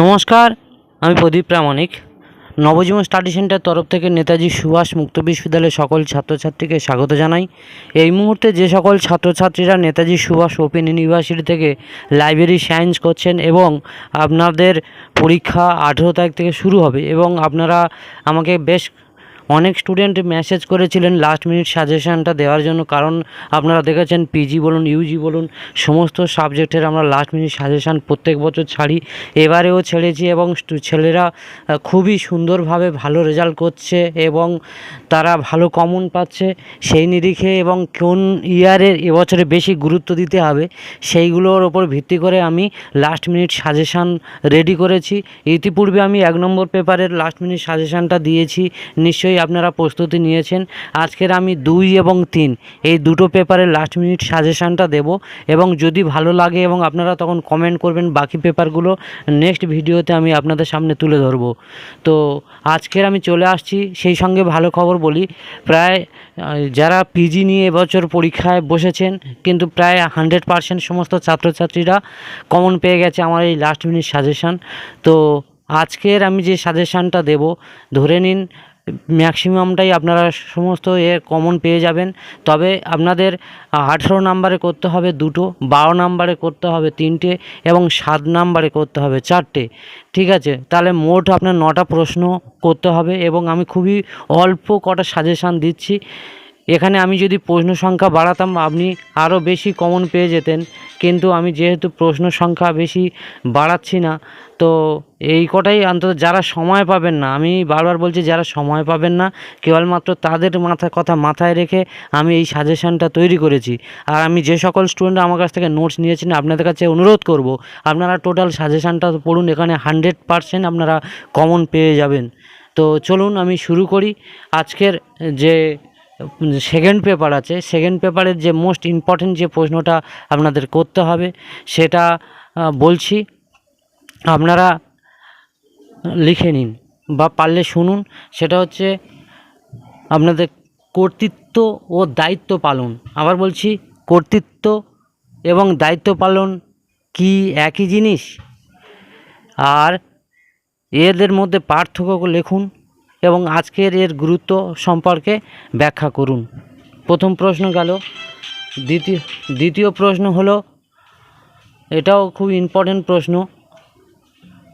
নমস্কার, আমি Pradip Pramanik. Nabajiban study centre তরফ থেকে নেতাজি সুভাষ মুক্ত বিশ্ববিদ্যালয়ের সকল ছাত্রছাত্রীকে স্বাগত জানাই। এই মুহূর্তে যে সকল ছাত্রছাত্রীরা নেতাজি সুভাষ ওপেন ইউনিভার্সিটি থেকে লাইব্রেরি সায়েন্স করছেন এবং আপনাদের পরীক্ষা আঠেরো তারিখ থেকে শুরু হবে এবং আপনারা আমাকে বেশ অনেক স্টুডেন্ট মেসেজ করেছিলেন লাস্ট মিনিট সাজেশানটা দেওয়ার জন্য। কারণ আপনারা দেখেছেন পিজি বলুন ইউজি বলুন, সমস্ত সাবজেক্টের আমরা লাস্ট মিনিট সাজেশান প্রত্যেক বছর ছাড়ি। এবারেও ছেড়েছি এবং ছেলেরা খুবই সুন্দরভাবে ভালো রেজাল্ট করছে এবং তারা ভালো কমন পাচ্ছে। সেই নিরিখে এবং কোন ইয়ারের এবছরে বেশি গুরুত্ব দিতে হবে, সেইগুলোর ওপর ভিত্তি করে আমি লাস্ট মিনিট সাজেশান রেডি করেছি। ইতিপূর্বে আমি এক নম্বর পেপারের লাস্ট মিনিট সাজেশানটা দিয়েছি। নিশ্চয়ই আপনারা প্রস্তুতি নিয়েছেন। আজকের আমি দুই এবং তিন। এই দুটো পেপারের লাস্ট মিনিট সাজেশানটা দেব এবং যদি ভালো লাগে এবং আপনারা তখন কমেন্ট করবেন বাকি পেপারগুলো নেক্সট ভিডিওতে আমি আপনাদের সামনে তুলে ধরবো। তো আজকের আমি চলে আসছি, সেই সঙ্গে ভালো খবর বলি। প্রায় যারা পিজি নিয়ে এবছর পরীক্ষায় বসেছেন, কিন্তু প্রায় হান্ড্রেড পার্সেন্ট সমস্ত ছাত্রছাত্রীরা কমন পেয়ে গেছে আমার এই লাস্ট মিনিট সাজেশান তো আজকের আমি যে সাজেশানটা দেব, ধরে নিন ম্যাক্সিমামটাই আপনারা সমস্ত এ কমন পেয়ে যাবেন। তবে আপনাদের আঠেরো নাম্বারে করতে হবে দুটো, বারো নাম্বারে করতে হবে তিনটে এবং সাত নাম্বারে করতে হবে চারটে। ঠিক আছে? তাহলে মোট আপনার নটা প্রশ্ন করতে হবে এবং আমি খুবই অল্প কটা সাজেশান দিচ্ছি। এখানে আমি যদি প্রশ্ন সংখ্যা বাড়াতাম, আপনি আরও বেশি কমন পেয়ে যেতেন। কিন্তু আমি যেহেতু প্রশ্ন সংখ্যা বেশি বাড়াচ্ছি না, তো এই কটাই অন্তত যারা সময় পাবেন না, আমি বারবার বলছি যারা সময় পাবেন না, কেবলমাত্র তাদের মাথা, কথা মাথায় রেখে আমি এই সাজেশানটা তৈরি করেছি। আর আমি যে সকল স্টুডেন্ট আমার কাছ থেকে নোটস নিয়েছেন, আপনাদের কাছে অনুরোধ করব, আপনারা টোটাল সাজেশানটা পড়ুন, এখানে হান্ড্রেড পারসেন্ট আপনারা কমন পেয়ে যাবেন। তো চলুন আমি শুরু করি। আজকের যে সেকেন্ড পেপার আছে। সেকেন্ড পেপারের যে মোস্ট ইম্পর্টেন্ট যে প্রশ্নটা আপনাদের করতে হবে, সেটা বলছি, আপনারা লিখে নিন বা পারলে শুনুন। সেটা হচ্ছে আপনাদের কর্তৃত্ব ও দায়িত্ব পালন। আবার বলছি, কর্তৃত্ব এবং দায়িত্ব পালন কি একই জিনিস? আর এদের মধ্যে পার্থক্য লিখুন। এবং আজকের এর গুরুত্ব সম্পর্কে ব্যাখ্যা করুন। প্রথম প্রশ্ন গেল, দ্বিতীয় দ্বিতীয় প্রশ্ন হলো, এটাও খুব ইম্পর্টেন্ট প্রশ্ন,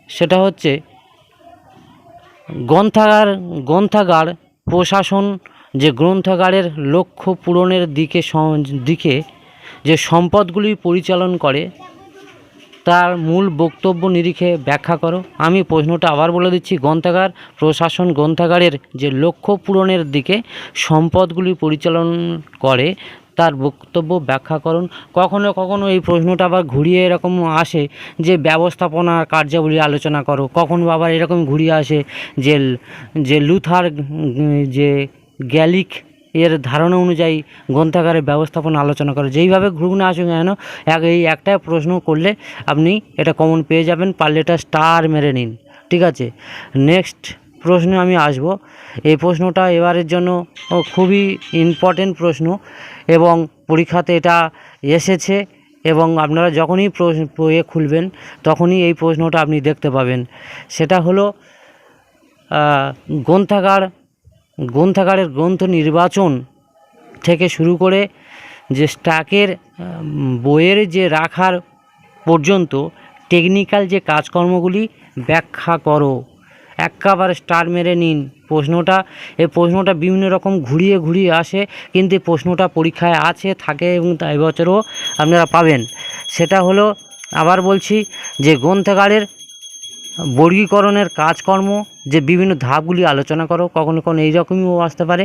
সেটা হচ্ছে, গ্রন্থাগার গ্রন্থাগার প্রশাসন যে গ্রন্থাগারের লক্ষ্য পূরণের দিকে দিকে যে সম্পদগুলি পরিচালন করে তার মূল বক্তব্য নিরিখে ব্যাখ্যা করো। আমি প্রশ্নটা আবার বলে দিচ্ছি, গ্রন্থাগার, প্রশাসন গ্রন্থাগারের যে লক্ষ্য পূরণের দিকে সম্পদগুলি পরিচালন করে, তার বক্তব্য ব্যাখ্যা করুন। কখনো কখনো এই প্রশ্নটা আবার ঘুরিয়ে এরকম আসে যে ব্যবস্থাপনা কার্যাবলী আলোচনা করো। কখনো আবার এরকম ঘুরিয়ে আসে যে যে লুথার, যে গ্যালিক এর ধারণা অনুযায়ী গ্রন্থাগারের ব্যবস্থাপনা আলোচনা করে। যেইভাবে ঘুরুন আসুন কেন, এক এই একটা প্রশ্ন করলে আপনি এটা কমন পেয়ে যাবেন, পারলে এটা স্টার মেরে নিন, ঠিক আছে? নেক্সট প্রশ্নে আমি আসব। এই প্রশ্নটা এবারের জন্য খুবই ইম্পর্টেন্ট প্রশ্ন এবং পরীক্ষাতে এটা এসেছে এবং আপনারা যখনই প্রশ্ন এ খুলবেন, তখনই এই প্রশ্নটা আপনি দেখতে পাবেন। সেটা হলো গ্রন্থাগার গ্রন্থাগারের গ্রন্থ নির্বাচন থেকে শুরু করে যে স্টাকের বইয়ের যে রাখার পর্যন্ত টেকনিক্যাল যে কাজকর্মগুলি ব্যাখ্যা করো। একেবারে স্টার মেরে নিন। প্রশ্নটা, এই প্রশ্নটা বিভিন্ন রকম ঘুরিয়ে ঘুরিয়ে আসে, কিন্তু প্রশ্নটা পরীক্ষায় আছে, থাকে এবং তা এবছরও আপনারা পাবেন। সেটা হলো, আবার বলছি যে গ্রন্থাগারের বর্গীকরণের কাজকর্ম যে বিভিন্ন ধাপগুলি আলোচনা করো, কখনো কখনো এইরকমও আসতে পারে।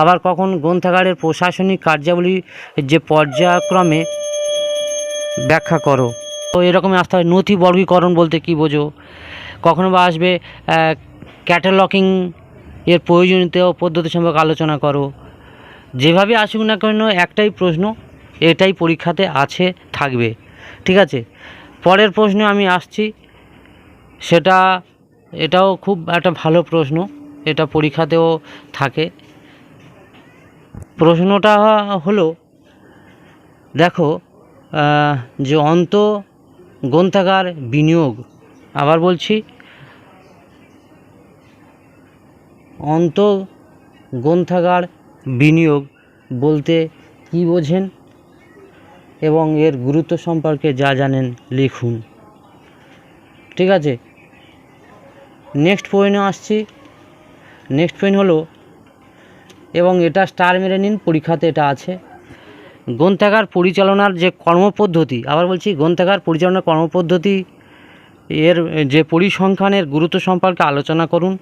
আবার কখন গ্রন্থাগারের প্রশাসনিক কার্যাবলী যে পর্যায়ক্রমে ব্যাখ্যা করো। তো এরকমই আসতে হয় নথি বর্গীকরণ বলতে কী বোঝো? কখনো বা আসবে ক্যাটালকিং এর প্রয়োজনীয়তা ও পদ্ধতি সম্পর্কে আলোচনা করো। যেভাবে আসুক না কেন, একটাই প্রশ্ন, এটাই পরীক্ষাতে আছে, থাকবে। ঠিক আছে? পরের প্রশ্নে আমি আসছি, সেটা এটাও খুব একটা ভালো প্রশ্ন। এটা পরীক্ষাতেও থাকে। প্রশ্নটা হলো, দেখো যে অন্ত গ্রন্থাগার বিনিয়োগ, আবার বলছি, অন্ত গ্রন্থাগার বিনিয়োগ বলতে কী বোঝেন এবং এর গুরুত্ব সম্পর্কে যা জানেন লিখুন। ঠিক আছে? নেক্সট পয়েন্টে আসছি। নেক্সট পয়েন্ট হলো, এবং এটা স্টার মেরে নিন, পরীক্ষাতে এটা আছে। গ্রন্থাগার পরিচালনার যে কর্মপদ্ধতি, আবার বলছি গ্রন্থাগার পরিচালনার কর্মপদ্ধতি, এর যে পরিসংখ্যানের গুরুত্ব সম্পর্কে আলোচনা করুন।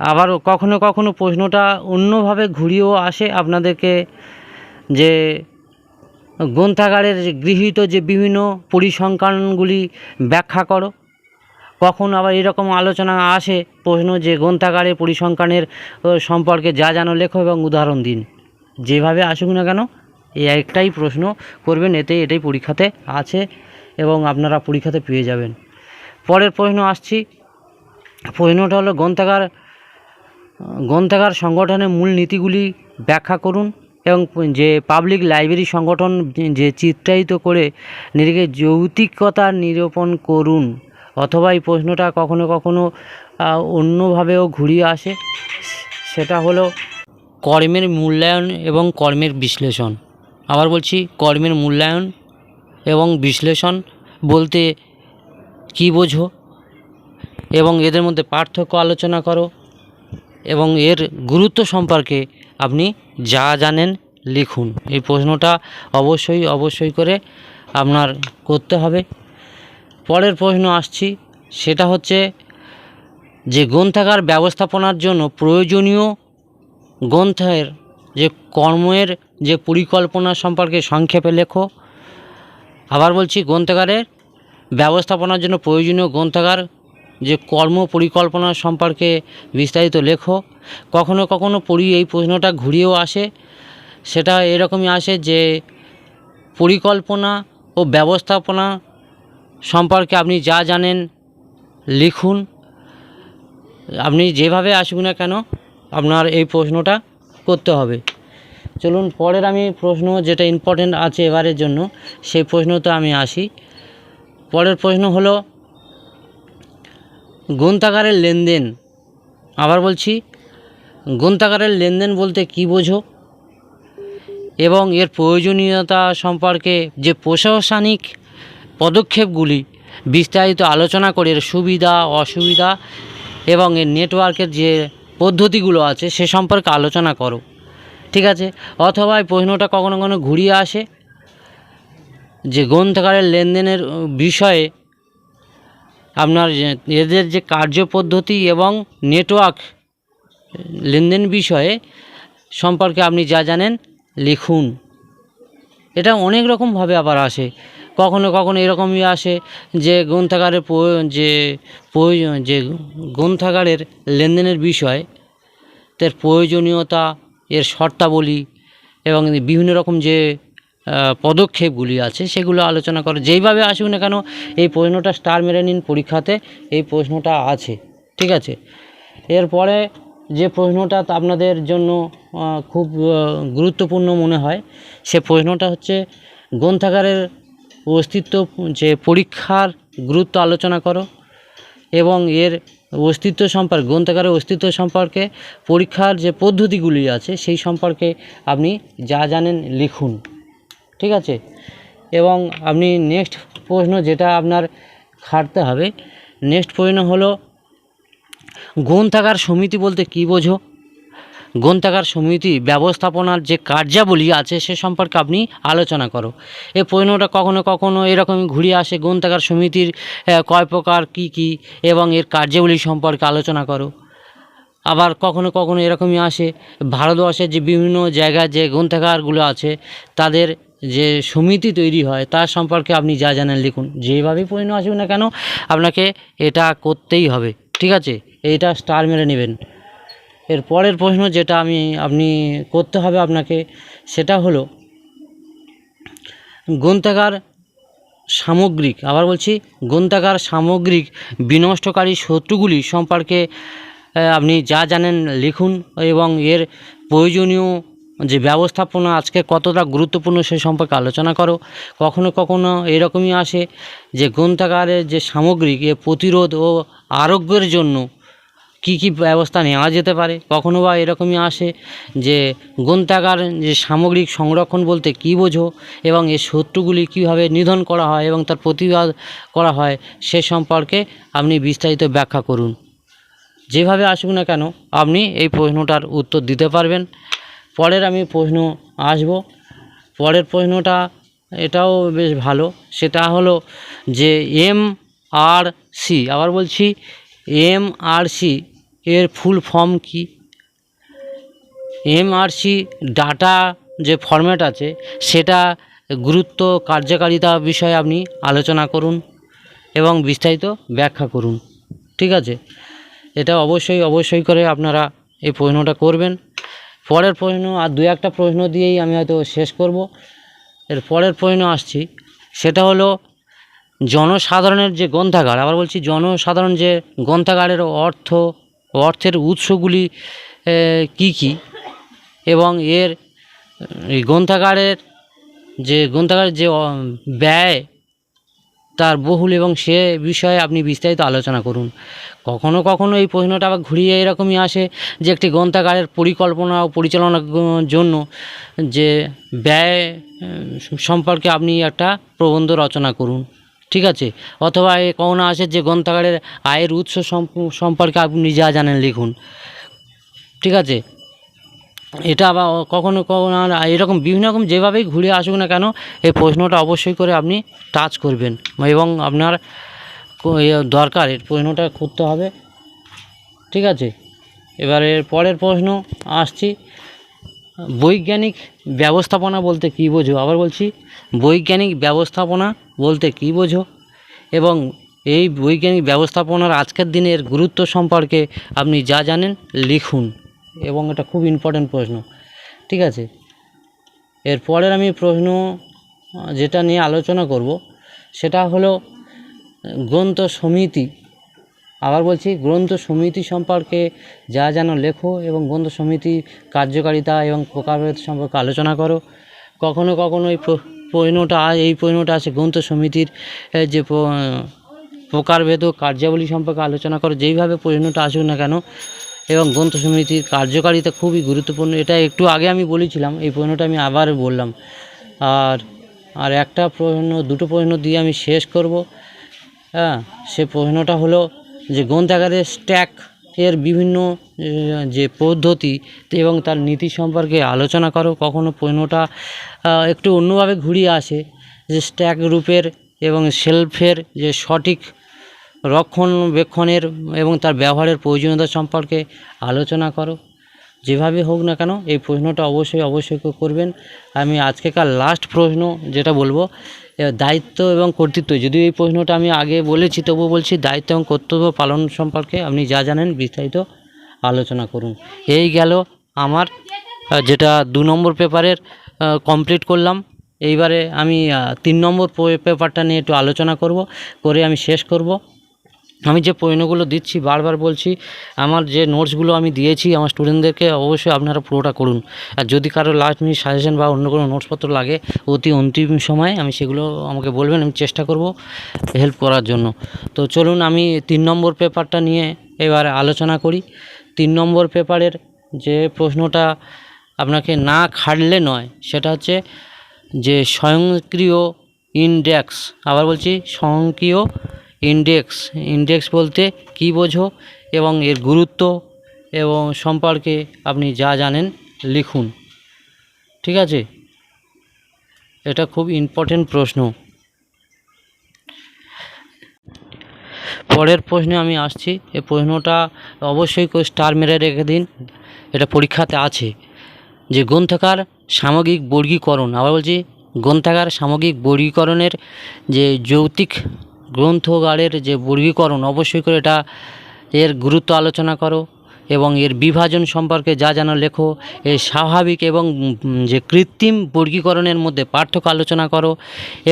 আবার কখনো কখনো প্রশ্নটা অন্যভাবে ঘুরিয়েও আসে আপনাদেরকে যে গ্রন্থাগারের গৃহীত যে বিভিন্ন পরিসংখ্যানগুলি ব্যাখ্যা করো। কখন আবার এরকম আলোচনা আসে? প্রশ্ন যে গ্রন্থাগারের পরিসংখ্যানের সম্পর্কে যা জানো লেখো এবং উদাহরণ দিন। যেভাবে আসুক না কেন এই একটাই প্রশ্ন করবেন, এতে এটাই পরীক্ষাতে আছে এবং আপনারা পরীক্ষাতে পেয়ে যাবেন। পরের প্রশ্ন আসছি। প্রশ্নটা হলো, গ্রন্থাগার গ্রন্থাগার সংগঠনের মূল নীতিগুলি ব্যাখ্যা করুন এবং যে পাবলিক লাইব্রেরি সংগঠন যে চিত্রায়িত করে নিজেকে যৌক্তিকতা নিরূপণ করুন। অথবা এই প্রশ্নটা কখনো কখনো অন্যভাবেও ঘুরিয়ে আসে। সেটা হলো কর্মের মূল্যায়ন এবং কর্মের বিশ্লেষণ। আবার বলছি কর্মের মূল্যায়ন এবং বিশ্লেষণ বলতে কী বোঝো? এবং এদের মধ্যে পার্থক্য আলোচনা করো। এবং এর গুরুত্ব সম্পর্কে আপনি যা জানেন লিখুন। এই প্রশ্নটা অবশ্যই অবশ্যই করে আপনার করতে হবে। পরের প্রশ্ন আসছি, সেটা হচ্ছে যে গ্রন্থাগার ব্যবস্থাপনার জন্য প্রয়োজনীয় গ্রন্থের যে কর্মের যে পরিকল্পনা সম্পর্কে সংক্ষেপে লেখো। আবার বলছি, গ্রন্থাগারের ব্যবস্থাপনার জন্য প্রয়োজনীয় গ্রন্থাগার যে কর্ম পরিকল্পনা সম্পর্কে বিস্তারিত লেখো। কখনো কখনো পড়ি, এই প্রশ্নটা ঘুরিয়েও আসে। সেটা এরকমই আসে যে পরিকল্পনা ও ব্যবস্থাপনা সম্পর্কে আপনি যা জানেন, লিখুন। আপনি যেভাবে আসুক না কেন, আপনার এই প্রশ্নটা করতে হবে। চলুন, পরের আমি প্রশ্ন যেটা ইম্পর্টেন্ট আছে এবারের জন্য, সেই প্রশ্নতে আমি আসি। পরের প্রশ্ন হলো, গ্রন্থাগারের লেনদেন। আবার বলছি, গ্রন্থাগারের লেনদেন বলতে কী বোঝো? এবং এর প্রয়োজনীয়তা সম্পর্কে যে প্রশাসনিক পদক্ষেপগুলি বিস্তারিত আলোচনা করে এর সুবিধা, অসুবিধা এবং এর নেটওয়ার্কের যে পদ্ধতিগুলো আছে সে সম্পর্কে আলোচনা করো। ঠিক আছে? অথবা এই প্রশ্নটা কখনো কখনো ঘুরিয়ে আসে যে গ্রন্থাগারের লেনদেনের বিষয়ে আপনার এদের যে কার্যপদ্ধতি এবং নেটওয়ার্ক লেনদেন বিষয়ে সম্পর্কে আপনি যা জানেন লিখুন। এটা অনেক রকমভাবে আবার আসে। কখনো কখনো এরকমই আসে যে গ্রন্থাগারের যে প্রয়োজন, যে গ্রন্থাগারের লেনদেনের বিষয় তার প্রয়োজনীয়তা, এর শর্তাবলী এবং বিভিন্ন রকম যে পদক্ষেপগুলি আছে সেগুলো আলোচনা করে, যেইভাবে আসুক না কেন এই প্রশ্নটা স্টার মেরে নিন পরীক্ষাতে, এই প্রশ্নটা আছে, ঠিক আছে? এরপরে যে প্রশ্নটা আপনাদের জন্য খুব গুরুত্বপূর্ণ মনে হয়, সে প্রশ্নটা হচ্ছে, গ্রন্থাগারের অস্তিত্ব, যে পরীক্ষার গুরুত্ব আলোচনা করো এবং এর অস্তিত্ব সম্পর্কে, গ্রন্থাগারের অস্তিত্ব সম্পর্কে, পরীক্ষার যে পদ্ধতিগুলি আছে সেই সম্পর্কে আপনি যা জানেন লিখুন। ঠিক আছে? এবং আপনি নেক্সট প্রশ্ন যেটা আপনার খাটতে হবে নেক্সট প্রশ্ন হলো, গ্রন্থাগার সমিতি বলতে কী বোঝো? গ্রন্থাগার সমিতি ব্যবস্থাপনার যে কার্যাবলী আছে সে সম্পর্কে আপনি আলোচনা করো। এই প্রশ্নটা কখনো কখনো এরকমই ঘুরিয়ে আসে, গ্রন্থাগার সমিতির কয় প্রকার, কী কী, এবং এর কার্যাবলী সম্পর্কে আলোচনা করো। আবার কখনো কখনো এরকমই আসে, ভারতবর্ষের যে বিভিন্ন জায়গায় যে গ্রন্থাগারগুলো আছে, তাদের যে সমিতি তৈরি হয়, তার সম্পর্কে আপনি যা জানেন লিখুন। যেভাবেই প্রশ্ন আসুক না কেন, আপনাকে এটা করতেই হবে। ঠিক আছে? এইটা স্টার মেরে নেবেন। এর পরের প্রশ্ন যেটা আমি, আপনি করতে হবে আপনাকে, সেটা হলো, গ্রন্থাগার সামগ্রিক, আবার বলছি, গ্রন্থাগার সামগ্রিক বিনষ্টকারী শত্রুগুলি সম্পর্কে আপনি যা জানেন লিখুন এবং এর প্রয়োজনীয় যে ব্যবস্থাপনা আজকে কতটা গুরুত্বপূর্ণ সে সম্পর্কে আলোচনা করো। কখনো কখনো এরকমই আসে যে গ্রন্থাগারের যে সামগ্রিক, এ প্রতিরোধ ও আরোগ্যের জন্য কী কী ব্যবস্থা নেওয়া যেতে পারে? কখনো বা এরকমই আসে যে গ্রন্থাগার, যে সামগ্রিক সংরক্ষণ বলতে কী বোঝো এবং এর শত্রুগুলি কীভাবে নিধন করা হয় এবং তার প্রতিবাদ করা হয় সে সম্পর্কে আপনি বিস্তারিত ব্যাখ্যা করুন। যেভাবে আসুক না কেন, আপনি এই প্রশ্নটার উত্তর দিতে পারবেন। পরের আমি প্রশ্ন আসব। পরের প্রশ্নটা এটাও বেশ ভালো। সেটা হলো যে এম আর সি, আবার বলছি এম আর সি এর ফুল ফর্ম কি? এম আর সি ডাটা যে ফরম্যাট আছে, সেটা গুরুত্ব কার্যকারিতা বিষয়ে আপনি আলোচনা করুন এবং বিস্তারিত ব্যাখ্যা করুন। ঠিক আছে? এটা অবশ্যই অবশ্যই করে আপনারা এই প্রশ্নটা করবেন। পরের প্রশ্ন, আর দু একটা প্রশ্ন দিয়েই আমি হয়তো শেষ করব। এর পরের প্রশ্ন আসছি, সেটা হলো জনসাধারণের যে গ্রন্থাগার, আবার বলছি জনসাধারণ যে গ্রন্থাগারের অর্থ অর্থের উৎসগুলি কি কি? এবং এর গ্রন্থাগারের যে গ্রন্থাগারের যে ব্যয়, তার বহুল এবং সে বিষয়ে আপনি বিস্তারিত আলোচনা করুন। কখনো কখনো এই প্রশ্নটা আবার ঘুরিয়ে এরকমই আসে যে, একটি গ্রন্থাগারের পরিকল্পনা ও পরিচালনার জন্য যে ব্যয় সম্পর্কে আপনি একটা প্রবন্ধ রচনা করুন। ঠিক আছে? অথবা এ কখনো আসে যে গ্রন্থাগারের আয়ের উৎস সম্প- সম্পর্কে আপনি যা জানেন লিখুন। ঠিক আছে? এটা আবার কখনো কখনো এরকম বিভিন্ন রকম যেভাবেই ঘুরে আসুক না কেন, এই প্রশ্নটা অবশ্যই করে আপনি টাচ করবেন। এবং আপনার দরকার, এর প্রশ্নটা করতে হবে। ঠিক আছে? এবারে পরের প্রশ্ন আসছি। বৈজ্ঞানিক ব্যবস্থাপনা বলতে কী বোঝো? আবার বলছি, বৈজ্ঞানিক ব্যবস্থাপনা বলতে কী বোঝো? এবং এই বৈজ্ঞানিক ব্যবস্থাপনার আজকের দিনের গুরুত্ব সম্পর্কে আপনি যা জানেন লিখুন। এবং এটা খুব ইম্পর্ট্যান্ট প্রশ্ন। ঠিক আছে? এর পরের আমি প্রশ্ন, যেটা নিয়ে আলোচনা করব, সেটা হলো গ্রন্থ সমিতি। আবার বলছি, গ্রন্থ সমিতি সম্পর্কে যা যেন লেখো এবং গ্রন্থ সমিতি কার্যকারিতা এবং প্রকারভেদ সম্পর্কে আলোচনা করো। কখনো কখনো এই আ- এই প্রশ্নটা আছে গ্রন্থ সমিতির যে প্রকারভেদ ও কার্যাবলী সম্পর্কে আলোচনা করো, যেইভাবে প্রশ্নটা আসুক না কেন, এবং গ্রন্থ সমিতির কার্যকারিতা খুবই গুরুত্বপূর্ণ। এটা একটু আগে আমি বলেছিলাম, এই প্রশ্নটা আমি আবার বললাম। আর আর একটা প্রশ্ন দুটো প্রশ্ন দিয়ে আমি শেষ করব। হ্যাঁ সে প্রশ্নটা হলো যে গ্রন্থাগারের স্ট্যাক এর বিভিন্ন যে পদ্ধতি এবং তার নীতি সম্পর্কে আলোচনা করো, কখনো পণ্যটা একটু অন্যভাবে ঘুরিয়ে আসে, যে স্ট্যাক রূপের এবং সেলফের যে সঠিক রক্ষণাবেক্ষণের এবং তার ব্যবহারের প্রয়োজনীয়তা সম্পর্কে আলোচনা করো। যেভাবে হোক না কেন, এই প্রশ্নটা অবশ্যই অবশ্যই করবেন। আমি আজকেকার লাস্ট প্রশ্ন যেটা বলব দায়িত্ব এবং কর্তৃত্ব। যদি এই প্রশ্নটা আমি আগে বলেছি তবু বলছি, দায়িত্ব এবং কর্তব্য পালন সম্পর্কে আপনি যা জানেন বিস্তারিত আলোচনা করুন। এই গেল আমার যেটা দু নম্বর পেপারের কমপ্লিট করলাম। এইবারে আমি তিন নম্বর পেপারটা নিয়ে একটু আলোচনা করব, করে আমি শেষ করব। আমি যে প্রশ্নগুলো দিচ্ছি, বারবার বলছি, আমার যে নোটসগুলো আমি দিয়েছি আমার স্টুডেন্টদেরকে অবশ্যই আপনারা পুরোটা করুন। আর যদি কারও লাস্ট মিনিট সাজেশন বা অন্য কোনো নোটসপত্র লাগে, অতি অন্তিম সময়ে আমি সেগুলো আমাকে বলবেন, আমি চেষ্টা করব হেল্প করার জন্য। তো চলুন আমি তিন নম্বর পেপারটা নিয়ে এবার আলোচনা করি। তিন নম্বর পেপারের যে প্রশ্নটা আপনাকে না খাটলে নয়, সেটা হচ্ছে যে স্বয়ংক্রিয় ইনডেক্স আবার বলছি স্বয়ংক্রিয় ইনডেক্স ইন্ডেক্স বলতে কী বোঝো এবং এর গুরুত্ব এবং সম্পর্কে আপনি যা জানেন লিখুন। ঠিক আছে? এটা খুব ইম্পর্টেন্ট প্রশ্ন। পরের প্রশ্নে আমি আসছি। এই প্রশ্নটা অবশ্যই স্টার মেরে রেখে দিন। এটা পরীক্ষাতে আছে। যে গ্রন্থাগার সামগ্রিক বর্গীকরণ, আবার বলছি গ্রন্থাগার সামগ্রিক বর্গীকরণের যে যৌক্তিক গ্রন্থগারের যে বর্গীকরণ, অবশ্যই করে এটা এর গুরুত্ব আলোচনা করো এবং এর বিভাজন সম্পর্কে যা জানো লেখো, এর স্বাভাবিক এবং যে কৃত্রিম বর্গীকরণের মধ্যে পার্থক্য আলোচনা করো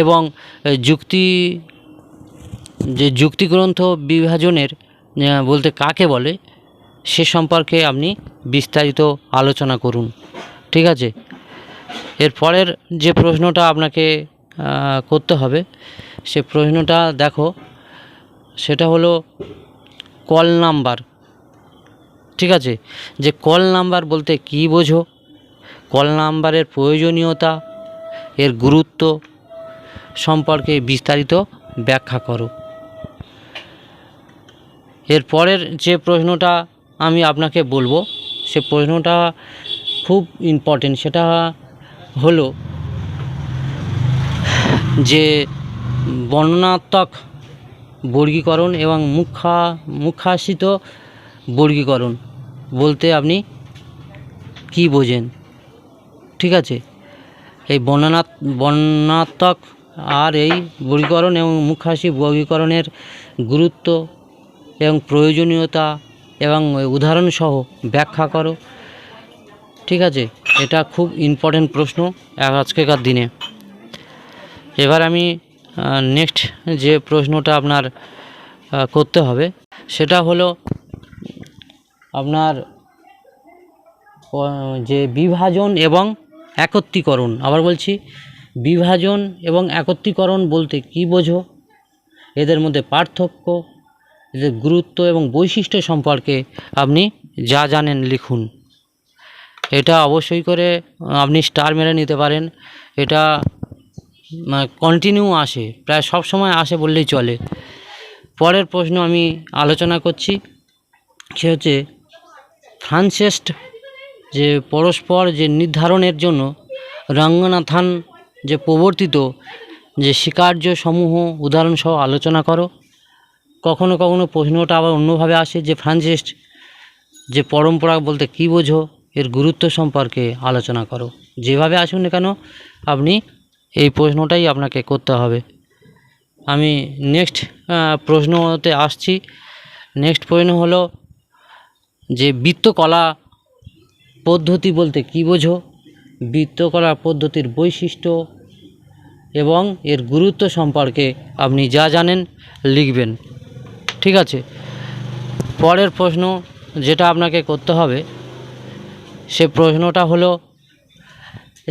এবং যুক্তি, যে যুক্তিগ্রন্থ বিভাজনের বলতে কাকে বলে, সে সম্পর্কে আপনি বিস্তারিত আলোচনা করুন। ঠিক আছে? এর পরের যে প্রশ্নটা আপনাকে করতে হবে সে প্রশ্নটা দেখো, সেটা হলো কল নাম্বার। ঠিক আছে? যে কল নাম্বার বলতে কী বোঝো? কল নাম্বারের প্রয়োজনীয়তা, এর গুরুত্ব সম্পর্কে বিস্তারিত ব্যাখ্যা করো। এর পরের যে প্রশ্নটা আমি আপনাকে বলব, সে প্রশ্নটা খুব ইম্পর্টেন্ট সেটা হলো যে বর্ণনাত্মক বর্গীকরণ এবং মুখা মুখাসিত বর্গীকরণ বলতে আপনি কি বোঝেন? ঠিক আছে? এই বর্ণনা বর্ণনাত্মক আর এই বর্গীকরণ এবং মুখাসি বর্গীকরণের গুরুত্ব এবং প্রয়োজনীয়তা এবং উদাহরণসহ ব্যাখ্যা করো। ঠিক আছে? এটা খুব ইম্পর্টেন্ট প্রশ্ন আজকেকার দিনে। এবার আমি নেক্সট যে প্রশ্নটা আপনার করতে হবে, সেটা হলো আপনার যে বিভাজন এবং একত্রীকরণ, আবার বলছি, বিভাজন এবং একত্রীকরণ বলতে কি বোঝো? এদের মধ্যে পার্থক্য, এদের গুরুত্ব এবং বৈশিষ্ট্য সম্পর্কে আপনি যা জানেন লিখুন। এটা অবশ্যই করে আপনি স্টার মেরে নিতে পারেন। এটা কন্টিনিউ আসে, প্রায় সব সময় আসে বললেই চলে। পরের প্রশ্ন আমি আলোচনা করছি, সে হচ্ছে ফ্রান্সেস্ট যে পরস্পর যে নির্ধারণের জন্য রঙ্গনাথান যে প্রবর্তিত যে স্বীকার্য সমূহ উদাহরণসহ আলোচনা করো। কখনো কখনো প্রশ্নটা আবার অন্যভাবে আসে যে ফ্রান্সিস্ট যে পরম্পরা বলতে কী বোঝো, এর গুরুত্ব সম্পর্কে আলোচনা করো। যেভাবে আসুন না কেন, আপনি এই প্রশ্নটাই আপনাকে করতে হবে। আমি নেক্সট প্রশ্নতে আসছি। নেক্সট প্রশ্ন হলো যে বৃত্তকলা পদ্ধতি বলতে কী বোঝো? বৃত্তকলা পদ্ধতির বৈশিষ্ট্য এবং এর গুরুত্ব সম্পর্কে আপনি যা জানেন লিখবেন। ঠিক আছে? পরের প্রশ্ন যেটা আপনাকে করতে হবে, সে প্রশ্নটা হলো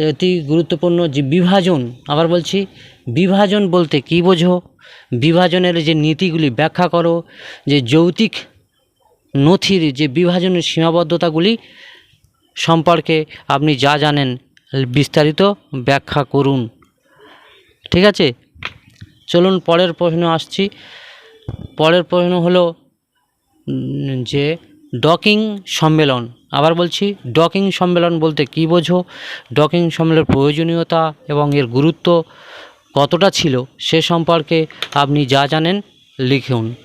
অতি গুরুত্বপূর্ণ যে বিভাজন, আবার বলছি বিভাজন বলতে কী বোঝো? বিভাজনের যে নীতিগুলি ব্যাখ্যা করো, যে যৌতিক নথির যে বিভাজনের সীমাবদ্ধতাগুলি সম্পর্কে আপনি যা জানেন, বিস্তারিত ব্যাখ্যা করুন। ঠিক আছে? চলুন, পরের প্রশ্ন আসছি। পরের প্রশ্ন হলো যে ডকিং সম্মেলন। আবার বলছি ডকিং সম্মেলন বলতে কী বোঝো? ডকিং সম্মেলনের প্রয়োজনীয়তা এবং এর গুরুত্ব কতটা ছিল সে সম্পর্কে আপনি যা জানেন লিখুন।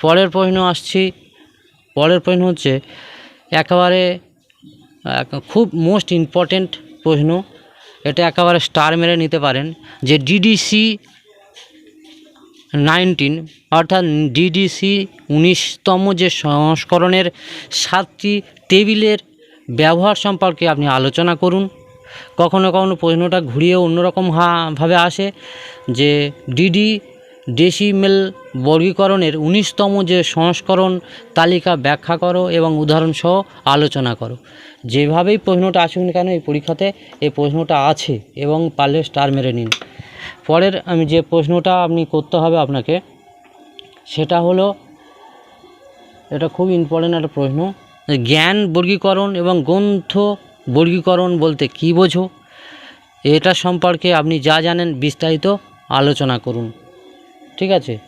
পরের প্রশ্ন আসছি। পরের প্রশ্ন হচ্ছে, একেবারে এক- খুব মোস্ট ইম্পর্ট্যান্ট প্রশ্ন। এটা একেবারে স্টার মেরে নিতে পারেন যে ডিডিসি নাইনটিন, অর্থাৎ ডিডিসি উনিশতম যে সংস্করণের সাতটি টেবিলের ব্যবহার সম্পর্কে আপনি আলোচনা করুন। কখনো কখনো প্রশ্নটা ঘুরিয়ে অন্যরকম ভাবে আসে যে ডিডি ডেসিমেল বর্গীকরণের উনিশতম যে সংস্করণ তালিকা ব্যাখ্যা করো এবং উদাহরণসহ আলোচনা করো। যেভাবেই প্রশ্নটা আসুক না কেন, এই পরীক্ষাতে এই প্রশ্নটা আছে এবং পারলে স্টার মেরে নিন। পরের, আমি যে প্রশ্নটা আপনি করতে হবে আপনাকে, সেটা হলো, এটা খুব ইম্পর্টেন্ট একটা প্রশ্ন জ্ঞান বর্গীকরণ এবং গ্রন্থ বর্গীকরণ বলতে কী বোঝো? এটা সম্পর্কে আপনি যা জানেন বিস্তারিত আলোচনা করুন। ঠিক আছে?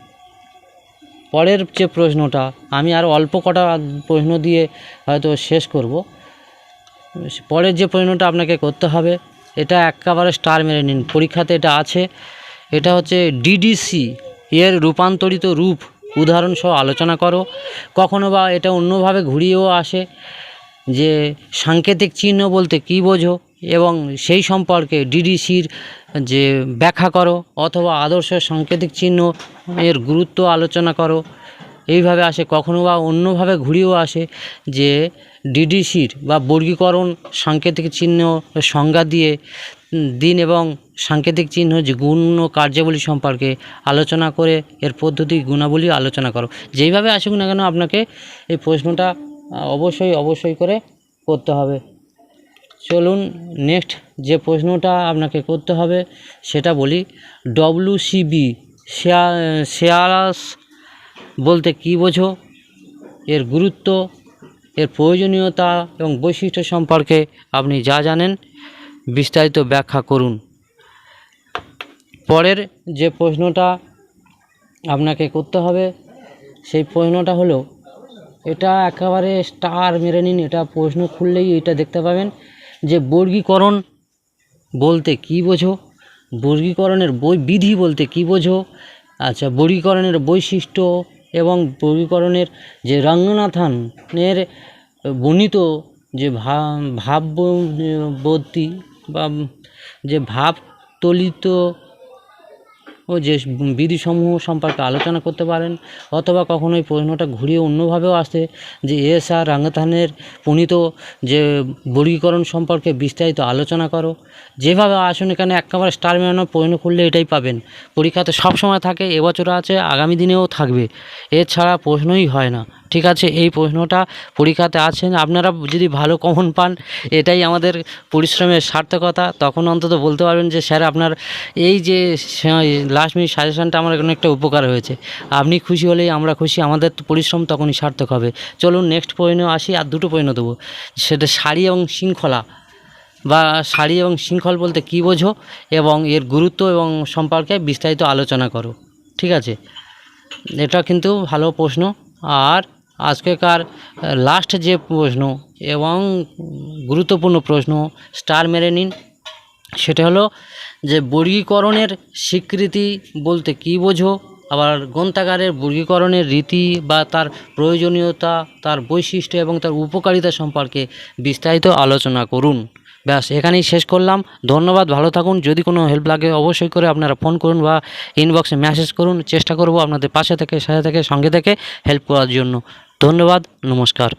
পরের যে প্রশ্নটা, আমি আর অল্প কটা প্রশ্ন দিয়ে হয়তো শেষ করব। পরের যে প্রশ্নটা আপনাকে করতে হবে এটা একেবারে স্টার মেরে নিন। পরীক্ষাতে এটা আছে। এটা হচ্ছে ডিডিসি এর রূপান্তরিত রূপ। উদাহরণ সহ আলোচনা করো। কখনো বা এটা অন্যভাবে ঘুরিয়েও আসে যে সাংকেতিক চিহ্ন বলতে কী বোঝো এবং সেই সম্পর্কে ডিডিসির যে ব্যাখ্যা করো অথবা আদর্শ সাংকেতিক চিহ্ন এর গুরুত্ব আলোচনা করো। এইভাবে আসে। কখনো বা অন্যভাবে ঘুরিয়েও আসে যে ডিডিসির বা বর্গীকরণ সাংকেতিক চিহ্ন সংজ্ঞা দিয়ে দিন এবং সাংকেতিক চিহ্ন যে গুণ ও কার্যাবলী সম্পর্কে আলোচনা করে, এর পদ্ধতি, গুণাবলী আলোচনা করো। যেইভাবে আসুক না কেন আপনাকে এই প্রশ্নটা অবশ্যই অবশ্যই করে করতে হবে। চলুন, নেক্সট যে প্রশ্নটা আপনাকে করতে হবে, সেটা বলি। ডব্লিউসিবি শেয়ারাস বলতে কী বোঝো? এর গুরুত্ব এর প্রয়োজনীয়তা এবং বৈশিষ্ট্য সম্পর্কে আপনি যা জানেন, বিস্তারিত ব্যাখ্যা করুন। পরের যে প্রশ্নটা আপনাকে করতে হবে, সেই প্রশ্নটা হলো, এটা একেবারে স্টার মেরে নিন, এটা প্রশ্ন খুললেই এটা দেখতে পাবেন যে বর্গীকরণ বলতে কী বোঝো, বর্গীকরণের বই, বিধি বলতে কী বোঝো আচ্ছা বর্গীকরণের বৈশিষ্ট্য এবং বর্গীকরণের যে রঙ্গনাথনের বর্ণিত যে ভাব ভাববর্তী বা যে ভাব তলিত ও যে বিধিসমূহ সম্পর্কে আলোচনা করতে পারেন অথবা কখনো এই প্রশ্নটা ঘুরিয়ে অন্যভাবেও আসে যে এস আর রাঙ্গাথানের প্রণীত যে বর্গীকরণ সম্পর্কে বিস্তারিত আলোচনা করো। যেভাবে আসুন এখানে একেবারে স্টার মেরানো প্রশ্ন করলে এটাই পাবেন। পরীক্ষাতে সবসময় থাকে, এবছরও আছে, আগামী দিনেও থাকবে। এছাড়া প্রশ্নই হয় না। ঠিক আছে, এই প্রশ্নটা পরীক্ষাতে আছেন। আপনারা যদি ভালো কমন পান, এটাই আমাদের পরিশ্রমের সার্থকতা। তখন অন্তত বলতে পারবেন যে, স্যার আপনার এই যে লাস্ট মিনিট সাজেশানটা আমার অনেকটা উপকার হয়েছে। আপনি খুশি হলেই আমরা খুশি, আমাদের পরিশ্রম তখনই সার্থক হবে। চলুন নেক্সট প্রশ্ন আসি, আর দুটো প্রশ্ন দেবো। সেটা শাড়ি এবং শৃঙ্খলা। বা শাড়ি এবং শৃঙ্খল বলতে কী বোঝো? এবং এর গুরুত্ব এবং সম্পর্কে বিস্তারিত আলোচনা করো। ঠিক আছে? এটা কিন্তু ভালো প্রশ্ন। আর আজকেকার লাস্ট যে প্রশ্ন এবং গুরুত্বপূর্ণ প্রশ্ন স্টার মেরে নিন। সেটা হলো যে বর্গীকরণের স্বীকৃতি বলতে কি বোঝো? আবার গ্রন্থাগারের বর্গীকরণের রীতি বা তার প্রয়োজনীয়তা, তার বৈশিষ্ট্য এবং তার উপকারিতা সম্পর্কে বিস্তারিত আলোচনা করুন। ব্যাস, এখানেই শেষ করলাম। ধন্যবাদ, ভালো থাকুন। যদি কোনো হেল্প লাগে, অবশ্যই করে আপনারা ফোন করুন বা ইনবক্সে মেসেজ করুন। চেষ্টা করব আপনাদের পাশে থেকে, সাথে থেকে, সঙ্গে থেকে হেল্প করার জন্য। ধন্যবাদ, নমস্কার।